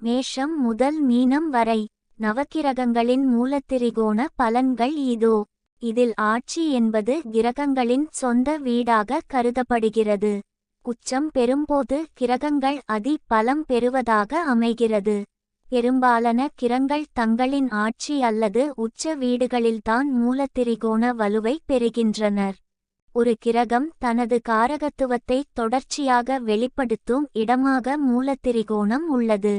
மேஷம் முதல் மீனம் வரை. நவக்கிரகங்களின் மூலத்திரிகோண பலன்கள் இதோ. இதில் ஆட்சி என்பது கிரகங்களின் சொந்த வீடாக கருதப்படுகிறது. உச்சம் பெறும்போது கிரகங்கள் அதி பலம் பெறுவதாக அமைகிறது. பெரும்பாலான கிரங்கள் தங்களின் ஆட்சி அல்லது உச்ச வீடுகளில்தான் மூலத்திரிகோண வலுவை பெறுகின்றனர். ஒரு கிரகம் தனது காரகத்துவத்தை தொடர்ச்சியாக வெளிப்படுத்தும் இடமாக மூலத்திரிகோணம் உள்ளது.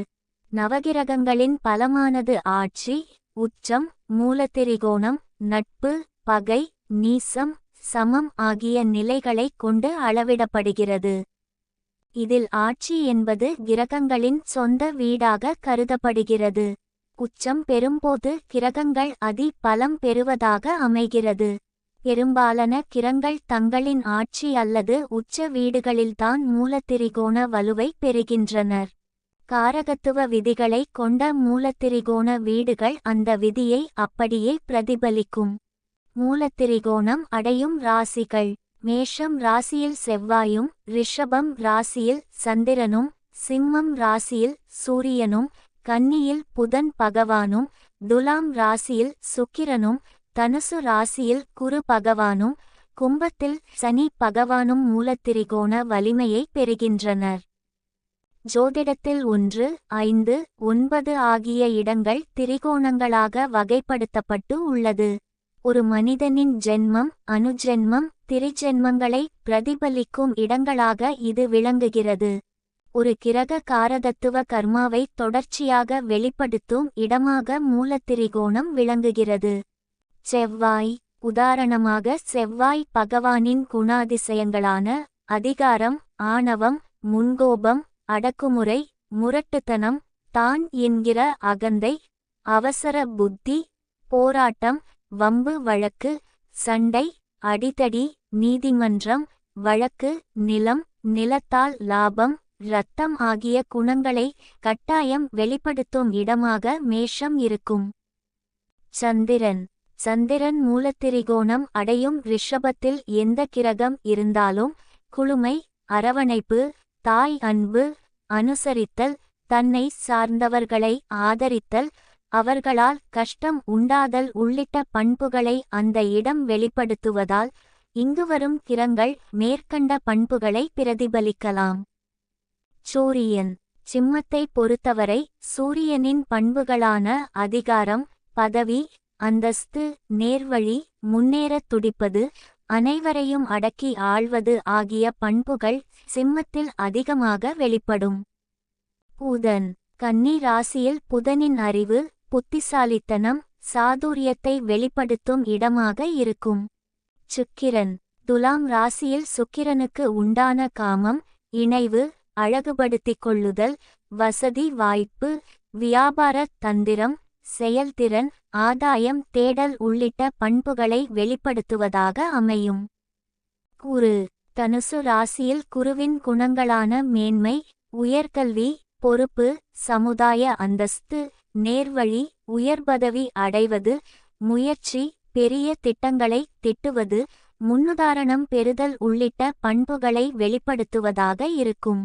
நவகிரகங்களின் பலமானது ஆட்சி உச்சம் மூலத்திரிகோணம் நட்பு பகை நீசம் சமம் ஆகிய நிலைகளைக் கொண்டு அளவிடப்படுகிறது. இதில் ஆட்சி என்பது கிரகங்களின் சொந்த வீடாக கருதப்படுகிறது. உச்சம் பெறும்போது கிரகங்கள் அதி பலம் பெறுவதாக அமைகிறது. பெரும்பாலான கிரங்கள் தங்களின் ஆட்சி அல்லது உச்ச வீடுகளில்தான் மூலத்திரிகோண வலுவை பெறுகின்றனர். காரகத்துவ விதிகளை கொண்ட மூலத்திரிகோண வீடுகள் அந்த விதியை அப்படியே பிரதிபலிக்கும். மூலத்திரிகோணம் அடையும் ராசிகள். மேஷம் ராசியில் செவ்வாயும் ரிஷபம் ராசியில் சந்திரனும் சிம்மம் ராசியில் சூரியனும் கன்னியில் புதன் பகவானும் துலாம் ராசியில் சுக்கிரனும் தனுசு ராசியில் குரு பகவானும் கும்பத்தில் சனி பகவானும் மூலத்திரிகோண வலிமையை பெறுகின்றனர். ஜோதிடத்தில் ஒன்று ஐந்து ஒன்பது ஆகிய இடங்கள் திரிகோணங்களாக வகைப்படுத்தப்பட்டு உள்ளது. ஒரு மனிதனின் ஜென்மம் அனுஜென்மம் திரிஜென்மங்களை பிரதிபலிக்கும் இடங்களாக இது விளங்குகிறது. ஒரு கிரக காரதத்துவ கர்மாவை தொடர்ச்சியாக வெளிப்படுத்தும் இடமாக மூலத்திரிகோணம் விளங்குகிறது. செவ்வாய் உதாரணமாக செவ்வாய் பகவானின் குணாதிசயங்களான அதிகாரம் ஆணவம் முன்கோபம் அடக்குமுறை முரட்டுத்தனம் தான் என்கிற அகந்தை அவசர புத்தி போராட்டம் வம்பு வழக்கு சண்டை அடிதடி நீதிமன்றம் வழக்கு நிலம் நிலத்தால் லாபம் இரத்தம் ஆகிய குணங்களை கட்டாயம் வெளிப்படுத்தும் இடமாக மேஷம் இருக்கும். சந்திரன். சந்திரன் மூலத்திரிகோணம் அடையும் ரிஷபத்தில் எந்த கிரகம் இருந்தாலும் குளுமை அரவணைப்பு தாய் அன்பு அனுசரித்தல் தன்னை சார்ந்தவர்களை ஆதரித்தல் அவர்களால் கஷ்டம் உண்டாதல் உள்ளிட்ட பண்புகளை அந்த இடம் வெளிப்படுத்துவதால் இங்கு வரும் கிரங்கள் மேற்கண்ட பண்புகளை பிரதிபலிக்கலாம். சூரியன். சிம்மத்தை பொறுத்தவரை சூரியனின் பண்புகளான அதிகாரம் பதவி அந்தஸ்து நேர்வழி முன்னேறத் துடிப்பது அனைவரையும் அடக்கி ஆள்வது ஆகிய பண்புகள் சிம்மத்தில் அதிகமாக வெளிப்படும். புதன் கன்னி ராசியில் புதனின் அறிவு புத்திசாலித்தனம் சாதுரியத்தை வெளிப்படுத்தும் இடமாக இருக்கும். சுக்கிரன் துலாம் ராசியில் சுக்கிரனுக்கு உண்டான காமம் இணைவு அழகுபடுத்திக் கொள்ளுதல் வசதி வாய்ப்பு வியாபார தந்திரம் செயல்திறன் ஆதாயம் தேடல் உள்ளிட்ட பண்புகளை வெளிப்படுத்துவதாக அமையும். குரு தனுசு ராசியில் குருவின் குணங்களான மேன்மை உயர்கல்வி பொறுப்பு சமுதாய அந்தஸ்து நேர்வழி உயர்பதவி அடைவது முயற்சி பெரிய திட்டங்களை திட்டுவது முன்னுதாரணம் பெறுதல் உள்ளிட்ட பண்புகளை வெளிப்படுத்துவதாக இருக்கும்.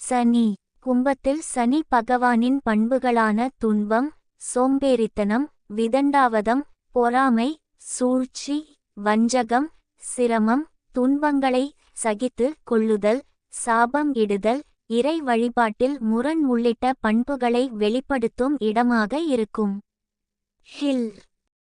சனி. கும்பத்தில் சனி பகவானின் பண்புகளான துன்பம் சோம்பேறித்தனம் விதண்டாவதம் பொறாமை சூழ்ச்சி வஞ்சகம் சிரமம் துன்பங்களை சகித்து கொள்ளுதல் சாபம் இடுதல் இறை வழிபாட்டில் முரண் உள்ளிட்ட பண்புகளை வெளிப்படுத்தும் இடமாக இருக்கும். ஹில்.